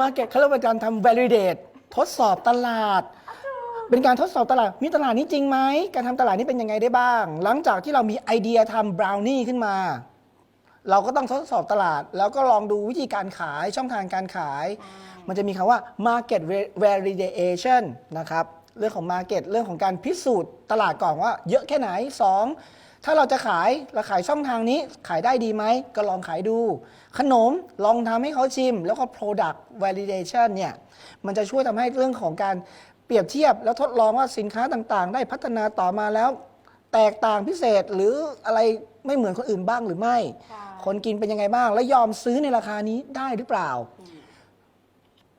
market เขาเรียกว่าการทำ validate ทดสอบตลาด เป็นการทดสอบตลาด มีตลาดนี้จริงไหม การทำตลาดนี้เป็นยังไงได้บ้าง หลังจากที่เรามีไอเดียทำ brownie ขึ้นมา เราก็ต้องทดสอบตลาด แล้วก็ลองดูวิธีการขายช่องทางการขาย มันจะมีคำว่า market validation นะครับ เรื่องของ market เรื่องของการพิสูจน์ตลาดก่อนว่า เยอะแค่ไหน 2 ถ้าเราจะขายเราขายช่องทางนี้ขายได้ดีไหม ก็ลองขายดู ขนมลองทำให้เขาชิม แล้วก็ product validation เนี่ย มันจะช่วยทำให้เรื่องของการเปรียบเทียบ แล้วทดลองว่าสินค้าต่างๆ ได้พัฒนาต่อมาแล้ว แตกต่างพิเศษหรืออะไรไม่เหมือนคนอื่นบ้างหรือไม่ใช่คนกินเป็นยังไงบ้าง แล้วยอมซื้อในราคานี้ได้หรือเปล่า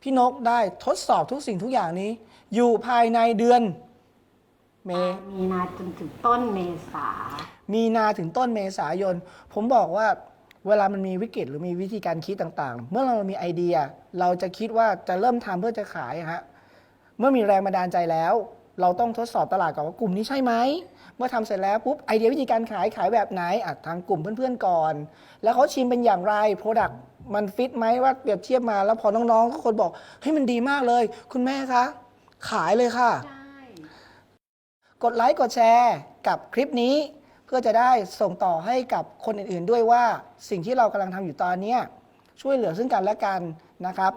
พี่นกได้ทดสอบทุกสิ่งทุกอย่างนี้ อยู่ภายในเดือน เม มีนาจนถึงต้นเมษา มีนาถึงต้นเมษายน ผมบอกว่าเวลามันมีวิกฤตหรือมีวิธีการคิดต่างๆ เมื่อเรามีไอเดีย เราจะคิดว่าจะเริ่มทำเพื่อจะขายอะฮะ เมื่อมีแรงบันดาลใจแล้ว เราต้องทดสอบตลาดก่อนว่ากลุ่มนี้ใช่ไหม เมื่อทำเสร็จแล้วปุ๊บไอเดียวิธีการขายขายแบบไหนอะทางกลุ่มเพื่อนๆก่อน แล้วเขาชิมเป็นอย่างไรโปรดักต์มันฟิตไหมว่าเปรียบเทียบมาแล้วพอน้องๆก็คนบอกเฮ้ยมันดีมากเลย คุณแม่คะขายเลยค่ะใช่ กดไลค์กดแชร์กับคลิปนี้ เพื่อจะได้ส่งต่อให้กับคนอื่นๆ ด้วยว่าสิ่งที่เรากำลังทำอยู่ตอนเนี้ยช่วยเหลือซึ่งกันและกันนะครับ